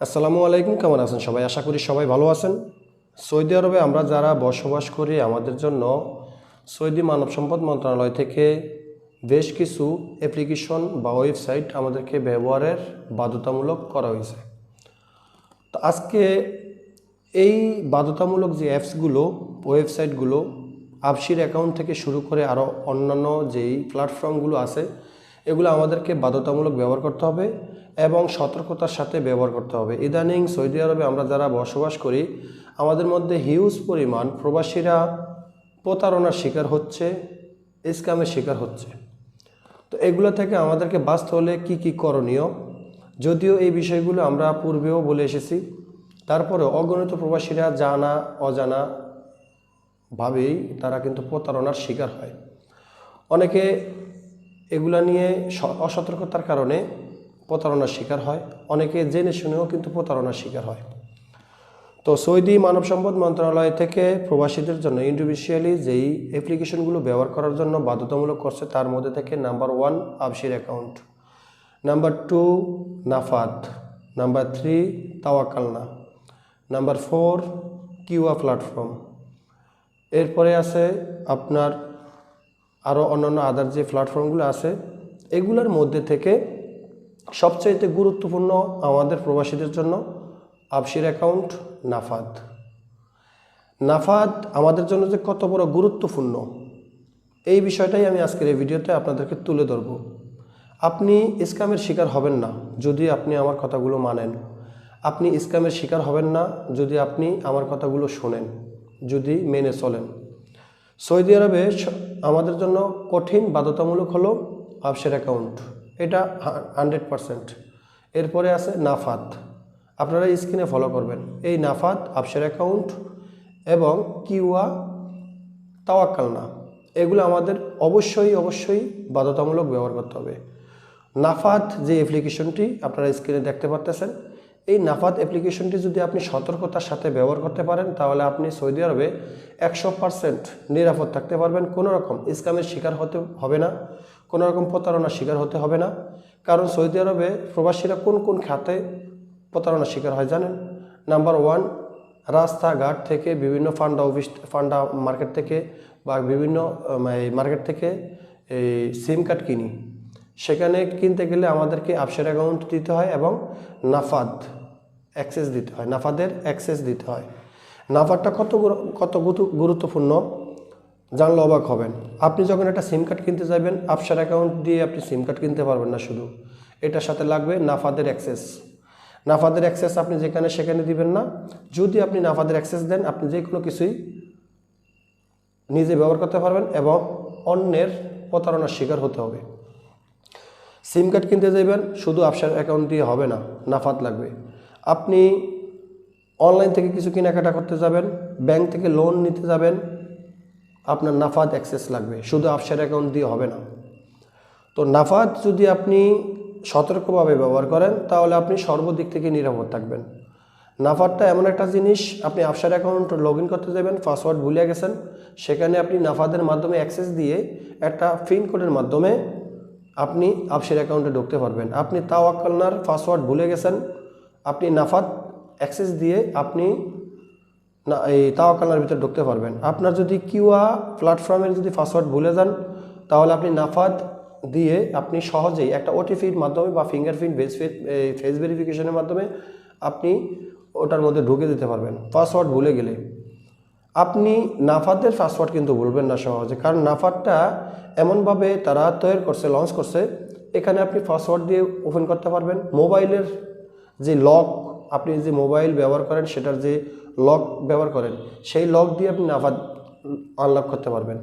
আসসালামু আলাইকুম, কেমন আছেন সবাই? আশা করি সবাই ভালো আছেন। সৌদি আরবে আমরা যারা বসবাস করি, আমাদের জন্য সৌদি মানব সম্পদ মন্ত্রণালয় থেকে বেশ কিছু অ্যাপ্লিকেশন বা ওয়েবসাইট আমাদেরকে ব্যবহারের বাধ্যতামূলক করা হয়েছে। তো আজকে এই বাধ্যতামূলক যে অ্যাপসগুলো ওয়েবসাইটগুলো আপসির অ্যাকাউন্ট থেকে শুরু করে আরও অন্যান্য যেই প্ল্যাটফর্মগুলো আছে, এগুলো আমাদেরকে বাধ্যতামূলক ব্যবহার করতে হবে। এবং সতর্কতার সাথে ব্যবহার করতে হবে। ইদানিং সৌদি আরবে আমরা যারা বসবাস করি, আমাদের মধ্যে হিউজ পরিমাণ প্রবাসীরা প্রতারণার শিকার হচ্ছে স্ক্যামের শিকার হচ্ছে। তো এগুলো থেকে আমাদেরকে বাঁচতে হলে কি কি করণীয়? যদিও এই বিষয়গুলো আমরা পূর্বেও বলে এসেছি। তারপরে অগণিত প্রবাসীরা জানা, অজানা ভাবেই তারা কিন্তু প্রতারণার শিকার হয়। অনেকে এগুলা নিয়ে অসতর্কতার কারণে প্রতারণার শিকার হয়। অনেকে জেনে শুনেও কিন্তু প্রতারণার শিকার হয়। তো সৌদি মানব সম্পদ মন্ত্রণালয় থেকে প্রবাসীদের জন্য ইন্ডিভিজুয়ালি যেই অ্যাপ্লিকেশনগুলো ব্যবহার করার জন্য বাধ্যতামূলক করছে, তার মধ্যে থেকে number one Absher account, number two Nafath number three Tawakkalna, number four Qiwa platform. এরপরে আছে আপনার আরও অন্যান্য আদার যে প্ল্যাটফর্মগুলো আছে, এগুলোর মধ্যে থেকে সবচাইতে গুরুত্বপূর্ণ আমাদের প্রবাসীদের জন্য আবসির অ্যাকাউন্ট নাফাদ। নাফাদ আমাদের জন্য যে কত বড় গুরুত্বপূর্ণ, এই বিষয়টাই আমি আজকের এই ভিডিওতে আপনাদেরকে তুলে ধরব। আপনি ইসকামের শিকার হবেন না যদি আপনি আমার কথাগুলো মানেন। আপনি ইসকামের শিকার হবেন না যদি আপনি আমার কথাগুলো শোনেন, যদি মেনে চলেন। সৌদি আরবে আমাদের জন্য কঠিন বাধ্যতামূলক হলো আবসের অ্যাকাউন্ট। এটা হান্ড্রেড পারসেন্ট। এরপরে আছে নাফাত। আপনারা স্ক্রিনে ফলো করবেন। এই নাফাত, আপসের অ্যাকাউন্ট এবং কিউয়া তাওয়াক্কাল না। এগুলো আমাদের অবশ্যই অবশ্যই বাধ্যতামূলক ব্যবহার করতে হবে। নাফাত যে অ্যাপ্লিকেশনটি আপনারা স্ক্রিনে দেখতে পারতেছেন এই নাফাত অ্যাপ্লিকেশনটি যদি আপনি সতর্কতার সাথে ব্যবহার করতে পারেন, তাহলে আপনি সৌদি আরবে একশো পারসেন্ট নিরাপদ থাকতে পারবেন। কোনো রকম স্ক্যামের শিকার হতে হবে না, কোনো রকম প্রতারণার শিকার হতে হবে না। কারণ সৌদি আরবে প্রবাসীরা কোন কোন খাতে প্রতারণার শিকার হয় জানেন? নাম্বার ওয়ান রাস্তাঘাট থেকে বিভিন্ন ফান্ডা অফিস, ফান্ডা মার্কেট থেকে বা বিভিন্ন মার্কেট থেকে এই সিম কার্ড কিনি। সেখানে কিনতে গেলে আমাদেরকে আপসের অ্যাকাউন্ট দিতে হয় এবং নাফাদ অ্যাক্সেস দিতে হয়, নাফাদের অ্যাক্সেস দিতে হয়। নাফারটা কত কত গুরুত্বপূর্ণ? জানলে অবাক হবেন। আপনি যখন একটা সিম কার্ড কিনতে যাবেন আপসার অ্যাকাউন্ট দিয়ে আপনি সিম কার্ড কিনতে পারবেন না শুধু। এটার সাথে লাগবে নাফাদের অ্যাক্সেস নাফাদের অ্যাক্সেস আপনি যেখানে সেখানে দিবেন না। যদি আপনি নাফাদের অ্যাক্সেস দেন, আপনি যে কোনো কিছুই নিজে ব্যবহার করতে পারবেন এবং অন্যের প্রতারণার শিকার হতে হবে। সিম কার্ড কিনতে যাবেন শুধু আপসার অ্যাকাউন্ট দিয়ে হবে না নাফাত লাগবে। আপনি অনলাইন থেকে কিছু কেনাকাটা করতে যাবেন, ব্যাংক থেকে লোন নিতে যাবেন, আপনার নাফাত অ্যাক্সেস লাগবে, শুধু আপসার অ্যাকাউন্ট দিয়ে হবে না। তো নাফাত যদি আপনি সতর্কভাবে ব্যবহার করেন, তাহলে আপনি সর্বদিক থেকে নিরাপদ থাকবেন। নাফাতটা এমন একটা জিনিস, আপনি আপসার অ্যাকাউন্ট লগ করতে যাবেন, পাসওয়ার্ড ভুলে গেছেন, সেখানে আপনি নাফাদের মাধ্যমে অ্যাক্সেস দিয়ে একটা ফিন কোডের মাধ্যমে আপনি আপসের অ্যাকাউন্টে ঢুকতে পারবেন। আপনি তাওয়াক্কালনার পাসওয়ার্ড ভুলে গেছেন আপনি নাফাত অ্যাক্সেস দিয়ে আপনি না এই তাওয়াক্কালনার ভিতরে ঢুকতে পারবেন। আপনার যদি কিউয়া প্ল্যাটফর্মের যদি পাসওয়ার্ড ভুলে যান, তাহলে আপনি নাফাদ দিয়ে আপনি সহজেই একটা ওটিপির মাধ্যমে বা ফিঙ্গারপ্রিন্ট ফেস ফেস ভেরিফিকেশনের মাধ্যমে আপনি ওটার মধ্যে ঢুকে দিতে পারবেন। পাসওয়ার্ড ভুলে গেলে। আপনি নাফাদের পাসওয়ার্ড কিন্তু ভুলবেন না সহজে, কারণ নাফাদটা এমনভাবে তারা তৈরি করছে লঞ্চ করছে, এখানে আপনি পাসওয়ার্ড দিয়ে ওপেন করতে পারবেন। মোবাইলের যে লক আপনি যে মোবাইল ব্যবহার করেন, সেটার যে লক ব্যবহার করেন, সেই লক দিয়ে আপনি নাফাদ আনলক করতে পারবেন।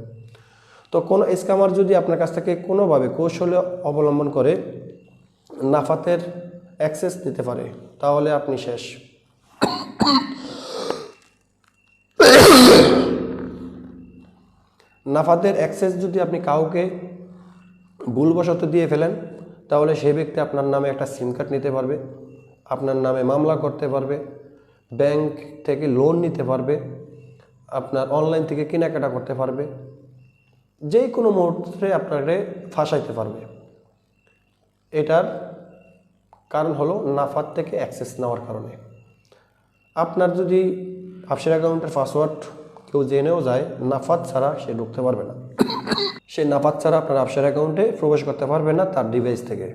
তো কোনো স্ক্যামার যদি আপনার কাছ থেকে কোনোভাবে কৌশলে অবলম্বন করে নাফাতের অ্যাক্সেস নিতে পারে, তাহলে আপনি শেষ। নাফাতের অ্যাক্সেস যদি আপনি কাউকে ভুলবশত দিয়ে ফেলেন, তাহলে সেই ব্যক্তি আপনার নামে একটা সিম কার্ড নিতে পারবে। আপনার নামে মামলা করতে পারবে, ব্যাংক থেকে লোন নিতে পারবে, আপনার অনলাইন থেকে কেনাকাটা করতে পারবে যে কোনো মুহূর্তে আপনাকে ফাঁসাইতে পারবে। এটার কারণ হলো নাফাত থেকে অ্যাক্সেস নেওয়ার কারণে। আপনার যদি আপসের অ্যাকাউন্টের পাসওয়ার্ড কেউ জেনেও যায়, নাফাত ছাড়া সে ঢুকতে পারবে না। সে নাফাত ছাড়া আপনার আপসের অ্যাকাউন্টে প্রবেশ করতে পারবে না তার ডিভাইস থেকে।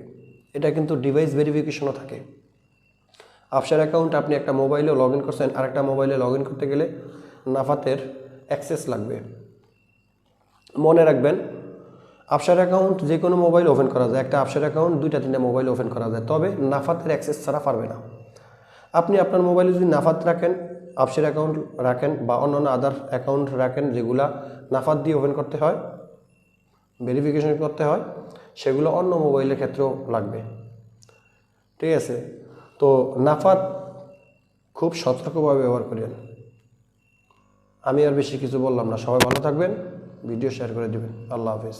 এটা কিন্তু ডিভাইস ভেরিফিকেশনও থাকে। আপসার অ্যাকাউন্ট আপনি একটা মোবাইলে লগ ইন করছেন, আরেকটা মোবাইলে লগ ইন করতে গেলে নাফাতের অ্যাক্সেস লাগবে। মনে রাখবেন আপসার অ্যাকাউন্ট যে কোনো মোবাইল ওপেন করা যায়, একটা আপসার অ্যাকাউন্ট দুইটা, তিনটা মোবাইল ওপেন করা যায়, তবে নাফাতের অ্যাক্সেস ছাড়া পারবে না। আপনি আপনার মোবাইলে যদি নাফাত রাখেন আপসের অ্যাকাউন্ট রাখেন বা অন্যান্য আদার অ্যাকাউন্ট রাখেন যেগুলা নাফাত দিয়ে ওপেন করতে হয় ভেরিফিকেশন করতে হয়, সেগুলো অন্য মোবাইলের ক্ষেত্রেও লাগবে। ঠিক আছে? তো নাফাত খুব সতর্কভাবে ব্যবহার করেন আমি আর বেশি কিছু বললাম না। সবাই ভালো থাকবেন, ভিডিও শেয়ার করে দেবেন। আল্লাহ হাফিজ।